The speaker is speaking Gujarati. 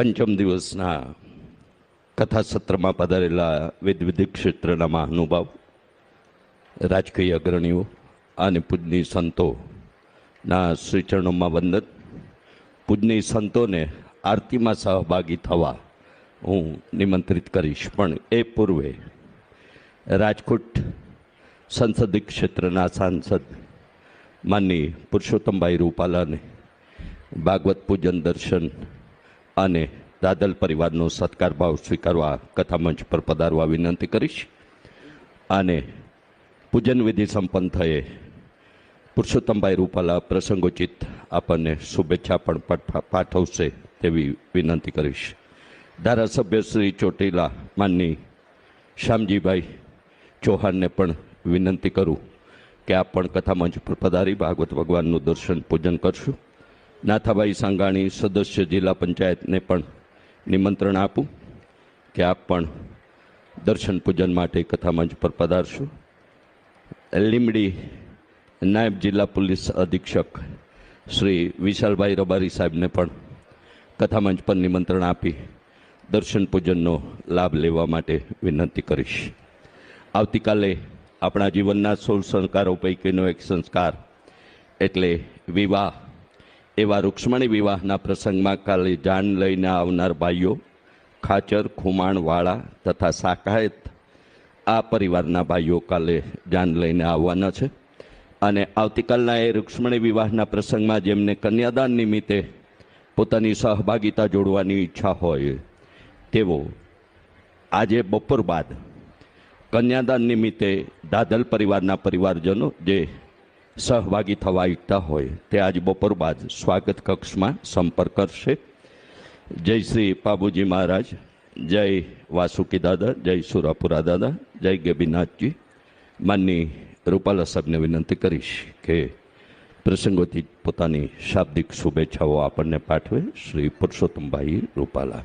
પંચમ દિવસના કથા સત્રમાં પધારેલા વિદ્વિધિક ક્ષેત્રના મહાનુભાવ, રાજકીય અગ્રણીઓ અને પૂજની સંતોના શ્રીચરણોમાં વંદન. પૂજની સંતોને આરતીમાં સહભાગી થવા હું નિમંત્રિત કરીશ. પણ એ પૂર્વે રાજકોટ સંસદીય ક્ષેત્રના સાંસદ માનની પુરુષોત્તમભાઈ રૂપાલાને ભાગવત પૂજન દર્શન અને દાદલ પરિવારનો સત્કાર ભાવ સ્વીકારવા કથામંચ પર પધારવા વિનંતી કરીશ. અને પૂજન વિધિ સંપન્ન થયે પુરુષોત્તમભાઈ રૂપાલા પ્રસંગોચિત આપણને શુભેચ્છા પણ પાઠ- પાઠવશે તેવી વિનંતી કરીશ. ધારાસભ્ય શ્રી ચોટીલા માનની શ્યામજીભાઈ ચૌહાણને પણ વિનંતી કરું કે આપ પણ કથામંચ પર પધારી ભાગવત ભગવાનનું દર્શન પૂજન કરશું. નાથાભાઈ સાંગાણી સદસ્ય જિલ્લા પંચાયતને પણ નિમંત્રણ આપું કે આપ પણ દર્શન પૂજન માટે કથામંચ પર પધારશો. લીમડી નાયબ જિલ્લા પોલીસ અધિક્ષક શ્રી વિશાલભાઈ રબારી સાહેબને પણ કથામંચ પર નિમંત્રણ આપી દર્શન પૂજનનો લાભ લેવા માટે વિનંતી કરીશ. આવતીકાલે આપણા જીવનના સોળ સંસ્કારો પૈકીનો એક સંસ્કાર એટલે વિવાહ એવા રૂક્ષ્મણી વિવાહના પ્રસંગમાં કાલે જાન લઈને આવનાર ભાઈઓ, ખાચર ખુમાણવાળા તથા સાકાયત આ પરિવારના ભાઈઓ કાલે જાન લઈને આવવાના છે. અને આવતીકાલના એ રૂક્ષ્મણી વિવાહના પ્રસંગમાં જેમને કન્યાદાન નિમિત્તે પોતાની સહભાગિતા જોડવાની ઈચ્છા હોય, તેઓ આજે બપોર બાદ કન્યાદાન નિમિત્તે દાદલ પરિવારના પરિવારજનો જે સહભાગી થવા ઈચ્છતા હોય. તે આજ બપોર બાદ સ્વાગત કક્ષમાં સંપર્ક કરશે. જય શ્રી બાબુજી મહારાજ. જય વાસુકી દાદા, જય સુરાપુરા દાદા, જય ગેબીનાથજી માનની રૂપાલા સાહેબને વિનંતી કરીશ કે પ્રસંગોથી પોતાની શાબ્દિક શુભેચ્છાઓ આપણને પાઠવે શ્રી પુરુષોત્તમભાઈ રૂપાલા.